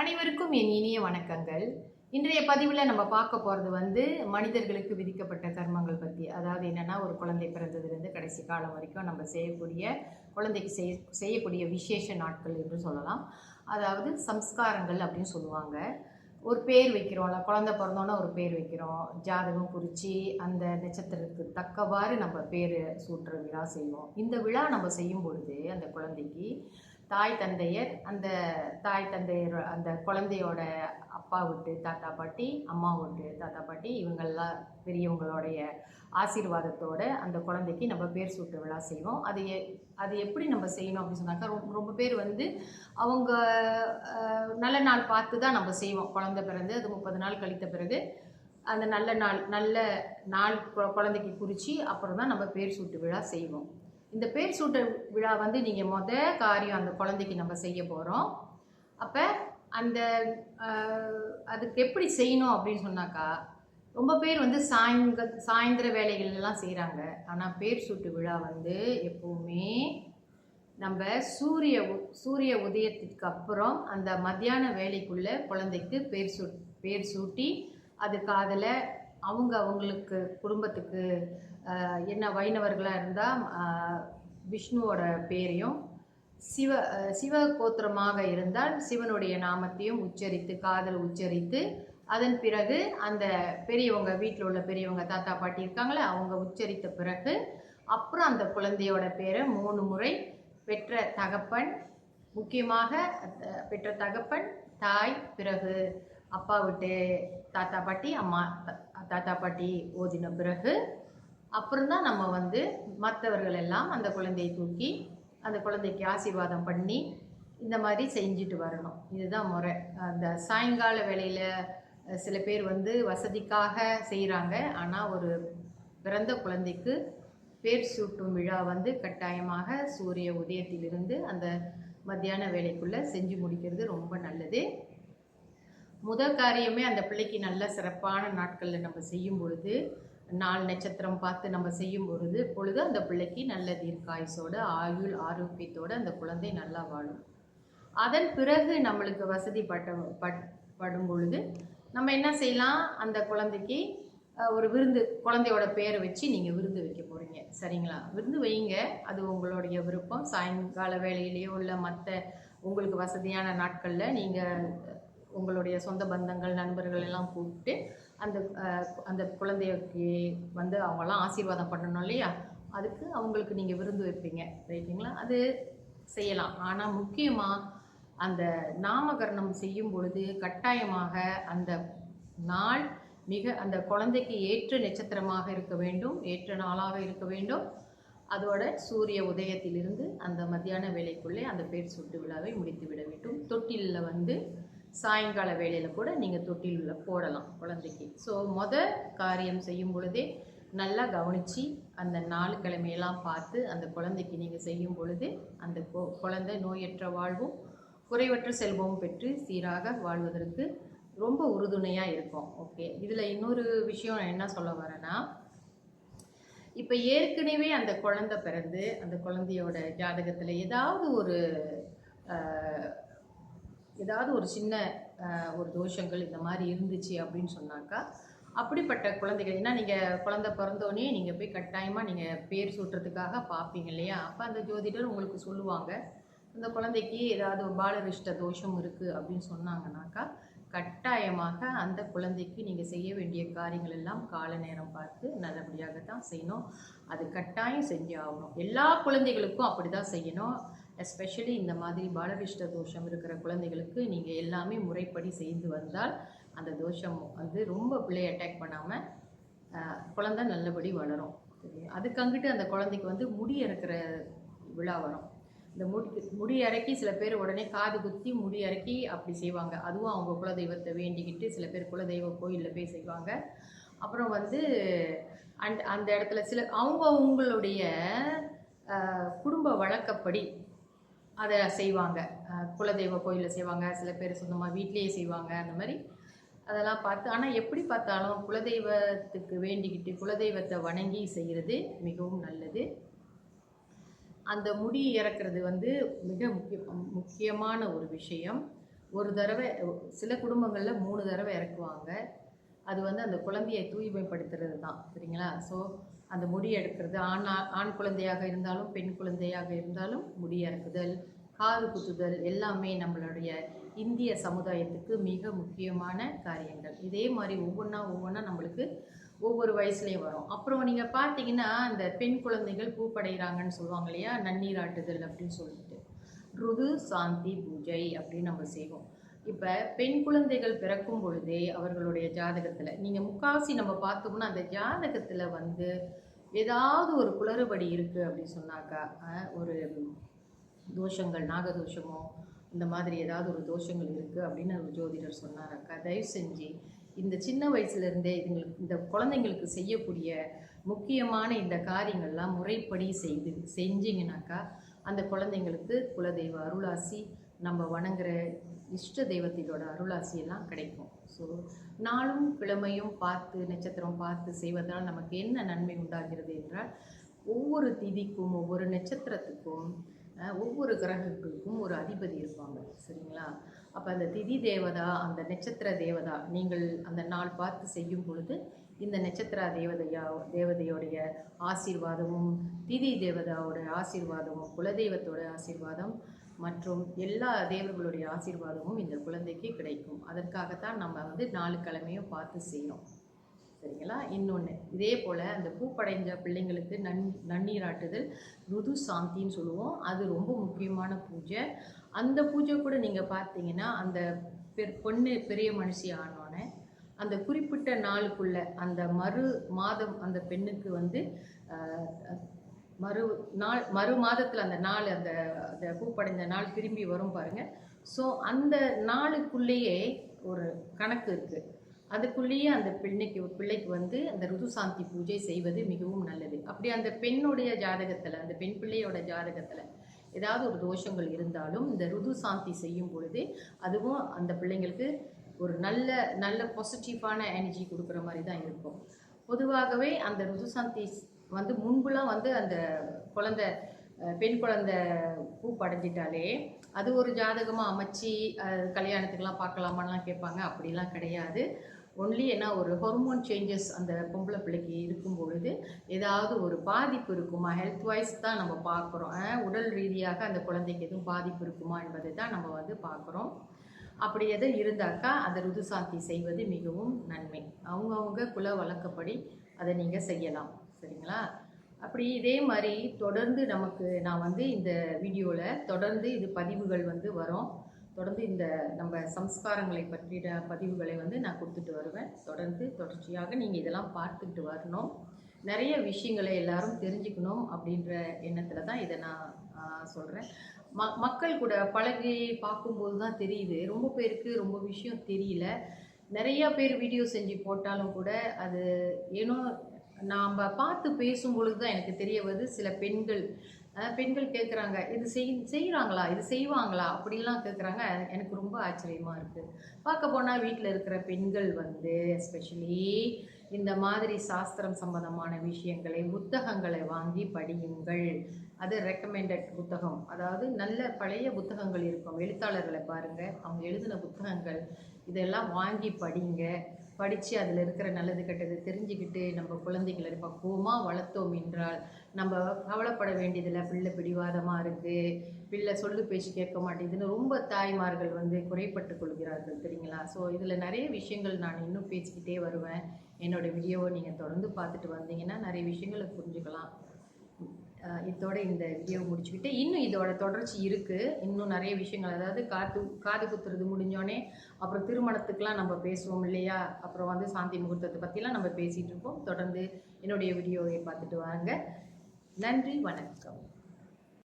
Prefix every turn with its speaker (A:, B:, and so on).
A: அனைவருக்கும் என் இனிய வணக்கங்கள். இன்றைய பதிவில் நம்ம பார்க்க போகிறது வந்து மனிதர்களுக்கு விதிக்கப்பட்ட கர்மங்கள் பற்றி அதாவது என்னென்னா ஒரு குழந்தை பிறந்ததுலேருந்து கடைசி காலம் வரைக்கும் நம்ம செய்யக்கூடிய குழந்தைக்கு செய்ய செய்யக்கூடிய விசேஷ நாட்கள் என்று சொல்லலாம். அதாவது சம்ஸ்காரங்கள் அப்படின்னு சொல்லுவாங்க. ஒரு பேர் வைக்கிறோம்ல குழந்தை பிறந்தோன்னே ஒரு பேர் வைக்கிறோம். ஜாதகம் குறித்து அந்த நட்சத்திரத்துக்கு தக்கவாறு நம்ம பேர் சூட்டுற விழா செய்வோம். இந்த விழா நம்ம செய்யும் பொழுது அந்த குழந்தைக்கு தாய் தந்தையர் அந்த தாய் தந்தையர் அந்த குழந்தையோட அப்பா விட்டு தாத்தா பாட்டி அம்மா விட்டு தாத்தா பாட்டி இவங்கெல்லாம் பெரியவங்களுடைய ஆசீர்வாதத்தோட அந்த குழந்தைக்கு நம்ம பேர் சூட்டு விழா செய்வோம். அது எ அது எப்படி நம்ம செய்யணும் அப்படின்னு சொன்னாக்கா ரொம்ப ரொம்ப பேர் வந்து அவங்க நல்ல நாள் பார்த்து தான் நம்ம செய்வோம். குழந்தை பிறந்து அது முப்பது நாள் கழித்த பிறகு அந்த நல்ல நாள் நல்ல நாள் குழந்தைக்கு குறித்து அப்புறம் தான் நம்ம பேர் சூட்டு விழா செய்வோம். இந்த பேர் சூட்டு விழா வந்து நீங்கள் மொத காரியம் அந்த குழந்தைக்கு நம்ம செய்ய போகிறோம் அப்போ அந்த அதுக்கு எப்படி செய்யணும் அப்படின்னு சொன்னாக்கா ரொம்ப பேர் வந்து சாயங்க சாயந்தர வேலைகள்லாம் செய்கிறாங்க ஆனால் பேர் சூட்டு விழா வந்து எப்போவுமே நம்ம சூரிய உ- சூரிய உதயத்துக்கு அப்புறம் அந்த மத்தியான வேலைக்குள்ளே குழந்தைக்கு பேர் சூ பேர் சூட்டி அது காதில் அவங்க அவங்களுக்கு குடும்பத்துக்கு என்ன வைணவர்களாக இருந்தால் விஷ்ணுவோட பேரையும் சிவ சிவ கோத்திரமாக இருந்தால் சிவனுடைய நாமத்தையும் உச்சரித்து காதல் உச்சரித்து அதன் பிறகு அந்த பெரியவங்க வீட்டில் உள்ள பெரியவங்க தாத்தா பாட்டி இருக்காங்களே அவங்க உச்சரித்த பிறகு அப்புறம் அந்த குழந்தையோட பேரை மூணு முறை பெற்ற தகப்பன் முக்கியமாக பெற்ற தகப்பன் தாய் பிறகு அப்பா விட்டு தாத்தா பாட்டி அம்மா தாத்தா பாட்டி ஓதின பிறகு அப்புறம்தான் நம்ம வந்து மற்றவர்கள் எல்லாம் அந்த குழந்தையை தூக்கி அந்த குழந்தைக்கு ஆசீர்வாதம் பண்ணி இந்த மாதிரி செஞ்சுட்டு வரணும். இதுதான் முறை. அந்த சாயங்கால வேளையில் சில பேர் வந்து வசதிக்காக செய்கிறாங்க ஆனால் ஒரு பிறந்த குழந்தைக்கு பேர் சூட்டும் விழா வந்து கட்டாயமாக சூரிய உதயத்திலிருந்து அந்த மத்தியான வேலைக்குள்ளே செஞ்சு முடிக்கிறது ரொம்ப நல்லது. முதல் காரியமே அந்த பிள்ளைக்கு நல்ல சிறப்பான நாட்களில் நம்ம செய்யும் பொழுது நாள் நட்சத்திரம் பார்த்து நம்ம செய்யும் பொழுது பொழுது அந்த பிள்ளைக்கு நல்ல தீர்க்காயுசோட ஆயுள் ஆரோக்கியத்தோடு அந்த குழந்தை நல்லா வாழும். அதன் பிறகு நம்மளுக்கு வசதி பட்ட பட் படும் பொழுது நம்ம என்ன செய்யலாம்? அந்த குழந்தைக்கு ஒரு விருந்து குழந்தையோட பேரை வச்சு நீங்கள் விருந்து வைக்க போகிறீங்க சரிங்களா? விருந்து வைங்க. அது உங்களுடைய விருப்பம். சாயங்கால வேலையிலேயோ இல்லை மற்ற உங்களுக்கு வசதியான நாட்களில் நீங்கள் உங்களுடைய சொந்த பந்தங்கள் நண்பர்கள் எல்லாம் கூப்பிட்டு அந்த அந்த குழந்தைக்கு வந்து அவங்களாம் ஆசீர்வாதம் பண்ணணும் இல்லையா? அதுக்கு அவங்களுக்கு நீங்கள் விருந்து வைப்பீங்க. ரைட்டுங்களா? அது செய்யலாம். ஆனால் முக்கியமாக அந்த நாமகரணம் செய்யும் பொழுது கட்டாயமாக அந்த நாள் மிக அந்த குழந்தைக்கு ஏற்ற நட்சத்திரமாக இருக்க வேண்டும். ஏற்ற நாளாக இருக்க வேண்டும். அதோட சூரிய உதயத்திலிருந்து அந்த மத்தியான வேலைக்குள்ளே அந்த பேர் சுட்டு விழாவை முடித்து விட வேண்டும். தொட்டிலில் வந்து சாயங்கால வேலையில் கூட நீங்கள் தொட்டிலில் போடலாம் குழந்தைக்கு. ஸோ மொதல் காரியம் செய்யும் பொழுதே நல்லா கவனித்து அந்த நாலு கிழமையெல்லாம் பார்த்து அந்த குழந்தைக்கு நீங்கள் செய்யும் பொழுது அந்த கொ- குழந்தை நோயற்ற வாழ்வும் குறைவற்ற செல்வமும் பெற்று சீராக வாழ்வதற்கு ரொம்ப உறுதுணையாக இருக்கும். ஓகே இதில் இன்னொரு விஷயம் நான் என்ன சொல்ல வரேன்னா இப்போ ஏற்கனவே அந்த குழந்தை பிறந்து அந்த குழந்தையோட ஜாதகத்தில் ஏதாவது ஒரு ஏதாவது ஒரு சின்ன ஒரு தோஷங்கள் இந்த மாதிரி இருந்துச்சு அப்படின்னு சொன்னாக்கா அப்படிப்பட்ட குழந்தைகள் ஏன்னா நீங்கள் குழந்தை பிறந்தோடனே நீங்கள் போய் கட்டாயமாக நீங்கள் பேர் சூட்டுறதுக்காக பார்ப்பீங்க இல்லையா? அப்போ அந்த ஜோதிடர் உங்களுக்கு சொல்லுவாங்க அந்த குழந்தைக்கு ஏதாவது பாலரிஷ்ட தோஷம் இருக்குது அப்படின்னு சொன்னாங்கனாக்கா கட்டாயமாக அந்த குழந்தைக்கு நீங்கள் செய்ய வேண்டிய காரியங்கள் எல்லாம் கால நேரம் பார்த்து நல்லபடியாக தான் செய்யணும். அது கட்டாயம் செஞ்சு ஆகணும் எல்லா குழந்தைகளுக்கும் அப்படி தான் செய்யணும். எஸ்பெஷலி இந்த மாதிரி பாலரிஷ்ட தோஷம் இருக்கிற குழந்தைகளுக்கு நீங்கள் எல்லாமே முறைப்படி செய்து வந்தால் அந்த தோஷம் வந்து ரொம்ப பிள்ளையை அட்டாக் பண்ணாமல் குழந்தை நல்லபடி வளரும். சரி அதுக்கு அங்கிட்டு அந்த குழந்தைக்கு வந்து முடி இறக்குற விழா வரும். இந்த முடி முடி இறக்கி சில பேர் உடனே காது குத்தி முடி இறக்கி அப்படி செய்வாங்க. அதுவும் அவங்க குலதெய்வத்தை வேண்டிக்கிட்டு சில பேர் குலதெய்வ கோயிலில் போய் செய்வாங்க. அப்புறம் வந்து அண்ட் அந்த இடத்துல சில அவங்க அவங்களுடைய குடும்ப வழக்கப்படி அதை செய்வாங்க. குலதெய்வ கோயிலில் செய்வாங்க. சில பேர் சொந்தமாக வீட்லேயே செய்வாங்க. அந்த மாதிரி அதெல்லாம் பார்த்து ஆனால் எப்படி பார்த்தாலும் குலதெய்வத்துக்கு வேண்டிக்கிட்டு குலதெய்வத்தை வணங்கி செய்கிறது மிகவும் நல்லது. அந்த முடி இறக்குறது வந்து மிக முக்கிய முக்கியமான ஒரு விஷயம். ஒரு தடவை சில குடும்பங்களில் மூணு தடவை இறக்குவாங்க. அது வந்து அந்த குழந்தையை தூய்மைப்படுத்துறது தான். சரிங்களா? ஸோ அந்த முடி எடுக்கிறது. ஆண் ஆண் குழந்தையாக இருந்தாலும் பெண் குழந்தையாக இருந்தாலும் முடி இறக்குதல் காது குத்துதல் எல்லாமே நம்மளுடைய இந்திய சமுதாயத்துக்கு மிக முக்கியமான காரியங்கள். இதே மாதிரி ஒவ்வொன்றா ஒவ்வொன்றா நம்மளுக்கு ஒவ்வொரு வயசுலேயும் வரும். அப்புறம் நீங்கள் பார்த்தீங்கன்னா அந்த பெண் குழந்தைகள் பூப்படைகிறாங்கன்னு சொல்லுவாங்க இல்லையா? நன்னீராட்டுதல் அப்படின்னு சொல்லிட்டு. ருது சாந்தி பூஜை அப்படின்னு நம்ம செய்வோம். இப்போ பெண் குழந்தைகள் பிறக்கும் பொழுதே அவர்களுடைய ஜாதகத்தில் நீங்கள் முக்காவாசி நம்ம பார்த்தோம்னா அந்த ஜாதகத்தில் வந்து ஏதாவது ஒரு குளறுபடி இருக்குது அப்படின்னு சொன்னாக்கா ஒரு தோஷங்கள் நாகதோஷமோ இந்த மாதிரி ஏதாவது ஒரு தோஷங்கள் இருக்குது அப்படின்னு ஒரு ஜோதிடர் சொன்னாராக்கா தயவு செஞ்சு இந்த சின்ன வயசுலேருந்தே இதுங்களுக்கு இந்த குழந்தைங்களுக்கு செய்யக்கூடிய முக்கியமான இந்த காரியங்கள்லாம் முறைப்படி செய்து செஞ்சிங்கனாக்கா அந்த குழந்தைங்களுக்கு குலதெய்வ அருளாசி நம்ம வணங்குற இஷ்ட தெய்வத்தினோட அருளாசியெல்லாம் கிடைக்கும். ஸோ நாளும் கிழமையும் பார்த்து நட்சத்திரம் பார்த்து செய்வதால் நமக்கு என்ன நன்மை உண்டாகிறது என்றால் ஒவ்வொரு திதிக்கும் ஒவ்வொரு நட்சத்திரத்துக்கும் ஒவ்வொரு கிரகங்களுக்கும் ஒரு அதிபதி இருப்பாங்க. சரிங்களா? அப்போ அந்த திதி தேவதா அந்த நட்சத்திர தேவதா நீங்கள் அந்த நாள் பார்த்து செய்யும் பொழுது இந்த நட்சத்திர தேவதையா தேவதையோடைய ஆசீர்வாதமும் திதி தேவதாவோட ஆசீர்வாதமும் குலதெய்வத்தோட ஆசீர்வாதம் மற்றும் எல்லா தேவர்களுடைய ஆசீர்வாதமும் இந்த குழந்தைக்கு கிடைக்கும். அதற்காகத்தான் நம்ம வந்து நாலு கிழமையும் பார்த்து செய்யணும். சரிங்களா? இன்னொன்று இதே போல் அந்த பூப்படைஞ்ச பிள்ளைங்களுக்கு நன் நன்னீராட்டுதல் ருது சாந்தின்னு சொல்லுவோம். அது ரொம்ப முக்கியமான பூஜை. அந்த பூஜை கூட நீங்கள் பார்த்தீங்கன்னா அந்த பெ- பொண்ணு பெரிய மனுஷி ஆனோடனே அந்த குறிப்பிட்ட நாளுக்குள்ள அந்த மறு மாதம் அந்த பெண்ணுக்கு வந்து மறு நாள் மறு மாதத்தில் அந்த நாள் அந்த அந்த பூப்படைந்த நாள் திரும்பி வரும் பாருங்கள் ஸோ அந்த நாளுக்குள்ளேயே ஒரு கணக்கு இருக்குது அதுக்குள்ளேயே அந்த பெண்ணுக்கு பிள்ளைக்கு வந்து அந்த ருதுசாந்தி பூஜை செய்வது மிகவும் நல்லது. அப்படி அந்த பெண்ணுடைய ஜாதகத்தில் அந்த பெண் பிள்ளையோட ஜாதகத்தில் ஏதாவது ஒரு தோஷங்கள் இருந்தாலும் இந்த ருது சாந்தி செய்யும் பொழுது அதுவும் அந்த பிள்ளைங்களுக்கு ஒரு நல்ல நல்ல பாசிட்டிவான எனர்ஜி கொடுக்குற மாதிரி தான் இருக்கும். பொதுவாகவே அந்த ருது சாந்தி வந்து முன்புலாம் வந்து அந்த குழந்தை பெண் குழந்தை பூ படைஞ்சிட்டாலே அது ஒரு ஜாதகமாக அமைச்சு கல்யாணத்துக்கெலாம் பார்க்கலாமான்லாம் கேட்பாங்க. அப்படிலாம் கிடையாது. ஒன்லி என்ன ஒரு ஹார்மோன் சேஞ்சஸ் அந்த பொம்பளை பிள்ளைக்கு இருக்கும் பொழுது ஏதாவது ஒரு பாதிப்பு இருக்குமா? ஹெல்த் வைஸ் தான் நம்ம பார்க்குறோம். உடல் ரீதியாக அந்த குழந்தைக்கு எதுவும் பாதிப்பு இருக்குமா என்பதை தான் நம்ம வந்து பார்க்குறோம். அப்படி எதுவும் இருந்தாக்கா அந்த ருதுசாந்தி செய்வது மிகவும் நன்மை. அவங்கவுங்க குல வழக்கப்படி அதை நீங்கள் செய்யலாம். சரிங்களா? அப்படி இதே மாதிரி தொடர்ந்து நமக்கு நான் வந்து இந்த வீடியோவில் தொடர்ந்து இது பதிவுகள் வந்து வரும். தொடர்ந்து இந்த நம்ம சம்ஸ்காரங்களை பற்றிய பதிவுகளை வந்து நான் கொடுத்துட்டு வருவேன். தொடர்ந்து தொடர்ச்சியாக நீங்கள் இதெல்லாம் பார்த்துக்கிட்டு வரணும். நிறைய விஷயங்களை எல்லாரும் தெரிஞ்சுக்கணும் அப்படின்ற எண்ணத்தில் தான் இதை நான் சொல்கிறேன் ம மக்கள் கூட பழகி பார்க்கும்போது தான் தெரியுது. ரொம்ப பேருக்கு ரொம்ப விஷயம் தெரியல. நிறையா பேர் வீடியோ செஞ்சு போட்டாலும் கூட அது ஏனோ நாம் பார்த்து பேசும் பொழுது தான் எனக்கு தெரிய வருது சில பெண்கள் பெண்கள் கேட்குறாங்க இது செய் செய்கிறாங்களா இது செய்வாங்களா? அப்படிலாம் கேட்குறாங்க எனக்கு ரொம்ப ஆச்சரியமாக இருக்குது பார்க்க போனால் வீட்டில் இருக்கிற பெண்கள் வந்து எஸ்பெஷலி இந்த மாதிரி சாஸ்திரம் சம்பந்தமான விஷயங்களை புத்தகங்களை வாங்கி படியுங்கள். அது ரெக்கமெண்டட் புத்தகம். அதாவது நல்ல பழைய புத்தகங்கள் இருக்கும். எழுத்தாளர்களை பாருங்கள் அவங்க எழுதின புத்தகங்கள் இதெல்லாம் வாங்கி படிங்க. படித்து அதில் இருக்கிற நல்லது கெட்டது தெரிஞ்சுக்கிட்டு நம்ம குழந்தைகளை பக்குவமாக வளர்த்தோம் என்றால் நம்ம கவலைப்பட வேண்டியதில்லை. பிள்ளை பிடிவாதமாக இருக்குது பிள்ளை சொல்லு பேச்சு கேட்க மாட்டேங்குதுன்னு ரொம்ப தாய்மார்கள் வந்து குறைப்பட்டு கொள்கிறார்கள் தெரியுங்களா? ஸோ இதில் நிறைய விஷயங்கள் நான் இன்னும் பேசிக்கிட்டே வருவேன். என்னோடய வீடியோவை நீங்கள் தொடர்ந்து பார்த்துட்டு வந்தீங்கன்னா நிறைய விஷயங்களை புரிஞ்சுக்கலாம். இதோட இந்த வீடியோ முடிச்சுக்கிட்டு இன்னும் இதோட தொடர்ச்சி இருக்குது இன்னும் நிறைய விஷயங்கள் அதாவது காது காது குத்துறது முடிஞ்சோடனே அப்புறம் திருமணத்துக்கெலாம் நம்ம பேசுவோம் இல்லையா? அப்புறம் வந்து சாந்தி முகூர்த்தத்தை பற்றிலாம் நம்ம பேசிகிட்டு இருப்போம் தொடர்ந்து என்னுடைய வீடியோவை பார்த்துட்டு வாங்க நன்றி வணக்கம்.